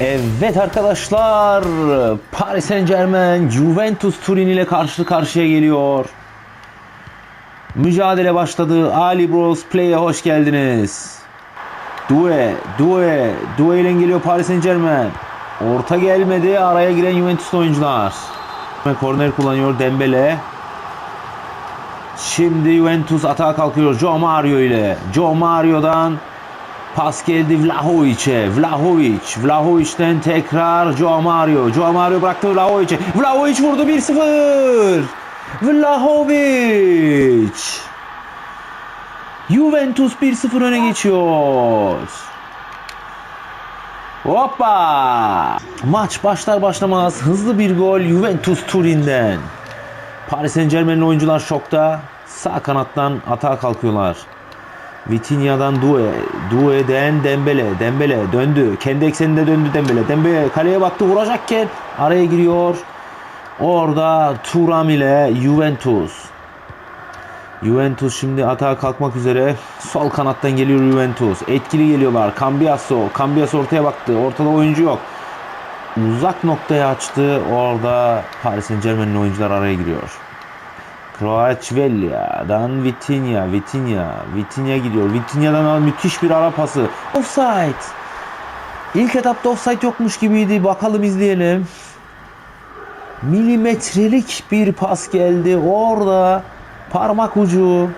Evet arkadaşlar Paris Saint Germain Juventus Turin ile karşı karşıya geliyor. Mücadele başladı. Ali Bros Play'e hoş geldiniz. Due, Due, Due ile geliyor Paris Saint Germain. Orta gelmedi. Araya giren Juventus oyuncular. Korner kullanıyor Dembele. Şimdi Juventus atağa kalkıyor Joe Mario ile. Joe Mario'dan Pas geldi Vlahovic'e. Vlahovic. Vlahovic'ten tekrar Joao Mario. Joao Mario bıraktı Vlahovic'e. Vlahovic vurdu 1-0. Vlahovic. Juventus 1-0 öne geçiyor. Hoppa! Maç başlar başlamaz hızlı bir gol Juventus Turin'den. Paris Saint Germain'in oyuncular şokta. Sağ kanattan atağa kalkıyorlar. Vitinha'dan Due, Due'den Dembele, Dembele döndü. Kendi ekseninde döndü Dembele. Dembele kaleye baktı vuracakken araya giriyor. Orada Turam ile Juventus. Juventus şimdi atağa kalkmak üzere. Sol kanattan geliyor Juventus. Etkili geliyorlar. Cambiaso. Cambiaso ortaya baktı. Ortada oyuncu yok. Uzak noktaya açtı. Orada Paris Saint Germain'in oyuncular araya giriyor. Kvaratskhelia,dan Vitinha, Vitinha, Vitinha gidiyor. Vitinha'dan müthiş bir ara pası. Offside. İlk etapta offside yokmuş gibiydi. Bakalım izleyelim. Milimetrelik bir pas geldi. Orada parmak ucu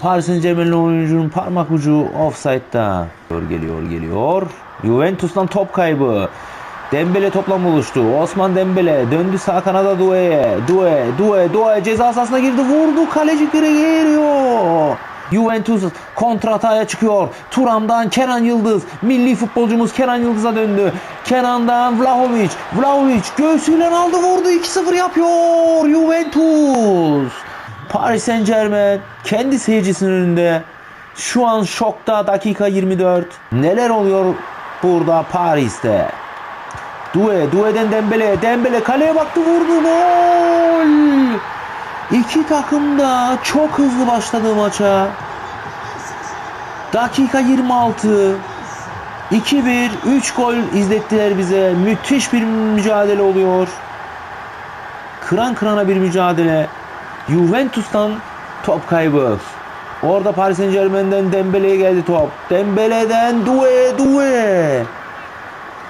Paris Saint Germain'in oyuncunun parmak ucu offside'da. Geliyor geliyor. Juventus'tan top kaybı. Dembele topla buluştu. Osman Dembele döndü sağ kanada Due'ye. Due, Due, Due ceza sahasına girdi. Vurdu. Kaleci giriyor. Juventus kontrataya çıkıyor. Turam'dan Kenan Yıldız. Milli futbolcumuz Kenan Yıldız'a döndü. Kenan'dan Vlahovic. Vlahovic göğsüyle aldı vurdu. 2-0 yapıyor Juventus. Paris Saint Germain kendi seyircisinin önünde. Şu an şokta dakika 24. Neler oluyor burada Paris'te? Due, Due'den Dembele, Dembele kaleye baktı vurdu gol. İki takım da çok hızlı başladı maça. Dakika 26. 2-1, 3 gol izlettiler bize. Müthiş bir mücadele oluyor. Kıran kırana bir mücadele. Juventus'tan top kaybı. Orada Paris Saint Germain'den Dembele'ye geldi top. Dembele'den Due, Due.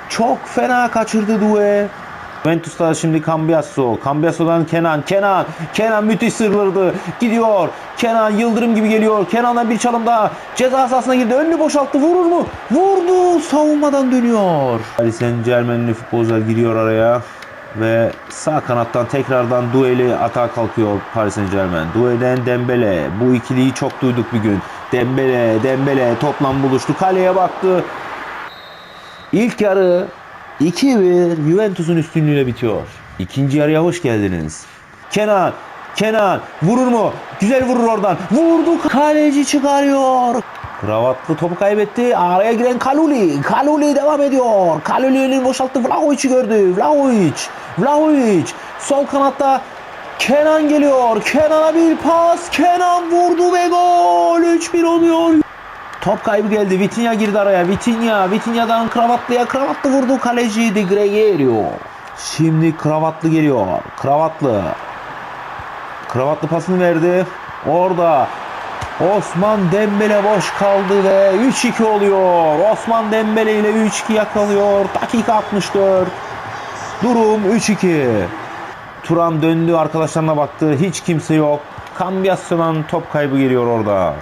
Çok fena kaçırdı Due. Juventus'ta şimdi Cambiasso. Cambiasso'dan Kenan. Kenan. Kenan müthiş sırlırdı. Gidiyor. Kenan yıldırım gibi geliyor. Kenan'dan bir çalım daha. Ceza sahasına girdi. Önünü boşalttı. Vurur mu? Vurdu. Savunmadan dönüyor. Paris Saint Germain'li futbolcular giriyor araya. Ve sağ kanattan tekrardan Due'li atağa kalkıyor Paris Saint Germain. Due'den Dembele. Bu ikiliyi çok duyduk bir gün. Dembele, Dembele toplam buluştu. Kaleye baktı. İlk yarı 2-1 Juventus'un üstünlüğüyle bitiyor. İkinci yarıya hoş geldiniz. Kenan, Kenan vurur mu? Güzel vurur oradan. Vurdu. Kaleci çıkarıyor. Kravatlı topu kaybetti. Araya giren Kaluli. Kaluli devam ediyor. Kaluli'nin boşalttı. Vlahovic'i gördü. Vlahovic. Vlahovic. Sol kanatta Kenan geliyor. Kenan'a bir pas. Kenan vurdu ve gol. 3-1 oluyor. Top kaybı geldi. Vitinha girdi araya. Vitinha. Vitinha'dan Kravatlı'ya. Kravatlı vurdu. Kaleci De Gregorio. Şimdi Kravatlı geliyor. Kravatlı. Kravatlı pasını verdi. Orada Osman Dembele boş kaldı ve 3-2 oluyor. Osman Dembele ile 3-2 yakalıyor. Dakika 64. Durum 3-2. Turam döndü arkadaşlarına baktı. Hiç kimse yok. Cambiasso'dan top kaybı geliyor orada.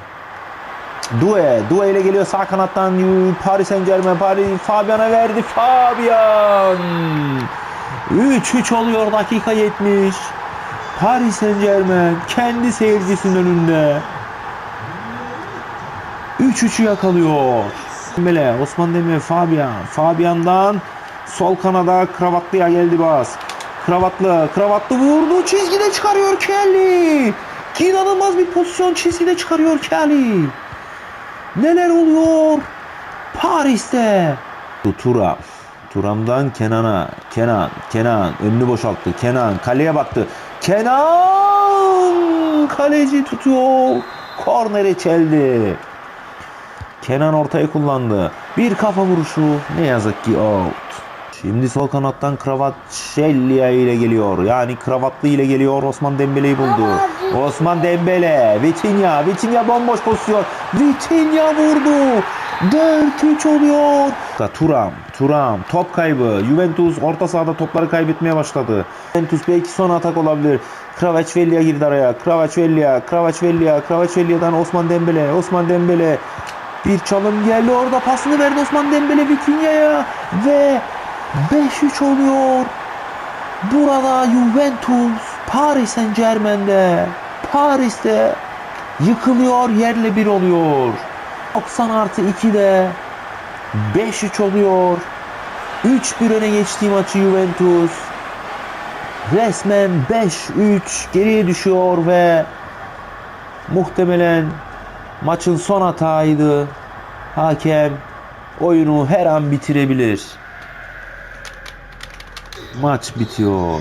Due, Due ile geliyor sağ kanattan Paris Saint Germain, Paris Fabian'a verdi. Fabian. 3-3 oluyor dakika 70. Paris Saint Germain kendi seyircisinin önünde. 3-3'ü yakalıyor. Dembele, Osman Demir, Fabian. Fabian'dan sol kanada Kravatlı'ya geldi bas. Kravatlı, Kravatlı vurdu. Çizgide çıkarıyor Kelly. İnanılmaz bir pozisyon çizgide çıkarıyor Kelly. Neler oluyor? Paris'te. Turam. Turam'dan Kenan'a. Kenan, Kenan önünü boşalttı. Kenan kaleye baktı. Kenan kaleci tutuyor. Korneri çeldi. Kenan ortaya kullandı. Bir kafa vuruşu ne yazık ki out. Şimdi sol kanattan Kravatşellia ile geliyor. Yani Kravatlı ile geliyor. Osman Dembele'yi buldu. Osman Dembele. Vitinha. Vitinha bomboş pozisyon. Vitinha vurdu. 4-3 oluyor. Turam. Turam. Top kaybı. Juventus orta sahada topları kaybetmeye başladı. Juventus belki son atak olabilir. Kravachvelia girdi araya. Kravachvelia. Kravachvelia. Kravachvelia'dan Osman Dembele. Osman Dembele. Bir çalım geldi orada pasını verdi Osman Dembele Vitinha'ya ve 5-3 oluyor. Burada Juventus Paris Saint Germain'de Paris'te yıkılıyor yerle bir oluyor. 90 artı 2'de 5-3 oluyor. 3-1 öne geçtiği maçı Juventus resmen 5-3 geriye düşüyor ve muhtemelen maçın son hataydı. Hakem oyunu her an bitirebilir. Maç bitiyor.